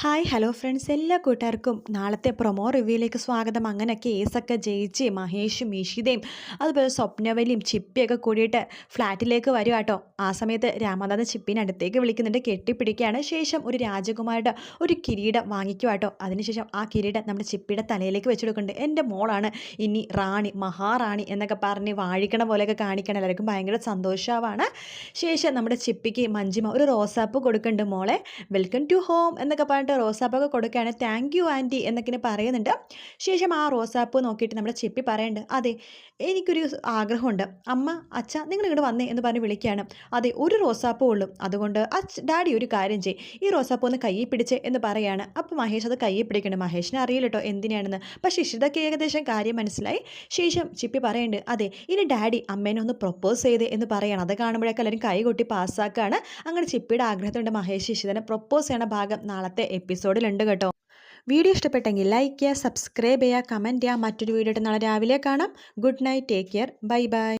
Hi hello friends. എല്ലാ കൂട്ടുകാർക്കും നാളത്തെ പ്രൊമോ റിവ്യൂയിലേക്ക് സ്വാഗതം. അങ്ങനെ കേസൊക്കെ ജയിച്ച് മഹേഷും ഈഷിതയും അതുപോലെ സ്വപ്നവലിയും ചിപ്പിയൊക്കെ കൂടിയിട്ട് ഫ്ലാറ്റിലേക്ക് വരും കേട്ടോ. ആ സമയത്ത് രാമനാഥൻ ചിപ്പിനെ അടുത്തേക്ക് വിളിക്കുന്നുണ്ട്. കെട്ടിപ്പിടിക്കുകയാണ്. ശേഷം ഒരു രാജകുമാരുടെ ഒരു കിരീടം വാങ്ങിക്കുക കേട്ടോ. അതിനുശേഷം ആ കിരീടം നമ്മുടെ ചിപ്പിയുടെ തലയിലേക്ക് വെച്ച് കൊടുക്കുന്നുണ്ട്. എന്റെ മോളാണ്. ഇനി റാണി മഹാറാണി എന്നൊക്കെ പറഞ്ഞ് വാഴിക്കണ പോലെയൊക്കെ കാണിക്കണം എല്ലാവർക്കും ഭയങ്കര സന്തോഷമാണ്. ശേഷം നമ്മുടെ ചിപ്പിക്ക് മഞ്ജിമ ഒരു റോസാപ്പ് കൊടുക്കുന്നുണ്ട്. മോളെ വെൽക്കം ടു ഹോം എന്നൊക്കെ പറഞ്ഞിട്ട് റോസാപ്പൊക്കെ കൊടുക്കുകയാണ് താങ്ക് യു ആന്റി എന്നൊക്കെ പറയുന്നുണ്ട്. ശേഷം ആ റോസാപ്പ് നോക്കിയിട്ട് നമ്മുടെ ചെപ്പി പറയുന്നുണ്ട് അതെ എനിക്കൊരു ആഗ്രഹമുണ്ട്. അമ്മ അച്ഛ നിങ്ങൾ ഇങ്ങോട്ട് വന്നേ എന്ന് പറഞ്ഞ് വിളിക്കുകയാണ്. അതെ ഒരു റോസാപ്പ് ഉള്ളൂ. അതുകൊണ്ട് അച്ഛ ഡാഡി ഒരു കാര്യം ചെയ്യും. ഈ റോസാപ്പ് ഒന്ന് കയ്യിൽ പിടിച്ച് എന്ന് പറയുകയാണ് അപ്പോൾ മഹേഷ് അത് കയ്യിൽ പിടിക്കണം മഹേഷിന് അറിയില്ല കേട്ടോ എന്തിനാണെന്ന്. പക്ഷേ ഇഷിതയ്ക്ക് ഏകദേശം കാര്യം മനസ്സിലായി. ശേഷം ചിപ്പി പറയുന്നുണ്ട് അതെ ഇനി ഡാഡി അമ്മേനെ ഒന്ന് പ്രൊപ്പോസ് ചെയ്ത് എന്ന് പറയണം. അത് കാണുമ്പോഴേക്കും എല്ലാവരും കൈ കൊട്ടി പാസ്സാക്കുകയാണ് അങ്ങനെ ചിപ്പിയുടെ ആഗ്രഹത്തിനുണ്ട് മഹേഷ്. ഇഷിതനെ പ്രൊപ്പോസ് ചെയ്യണ ഭാഗം നാളത്തെ എപ്പിസോഡിലുണ്ട് കേട്ടോ. വീഡിയോ ഇഷ്ടപ്പെട്ടെങ്കിൽ ലൈക്ക് ചെയ്യുക സബ്സ്ക്രൈബ് ചെയ്യുക കമന്റ് ചെയ്യുക. മറ്റൊരു വീഡിയോ നാളെ രാവിലെ കാണാം. Good night take care bye bye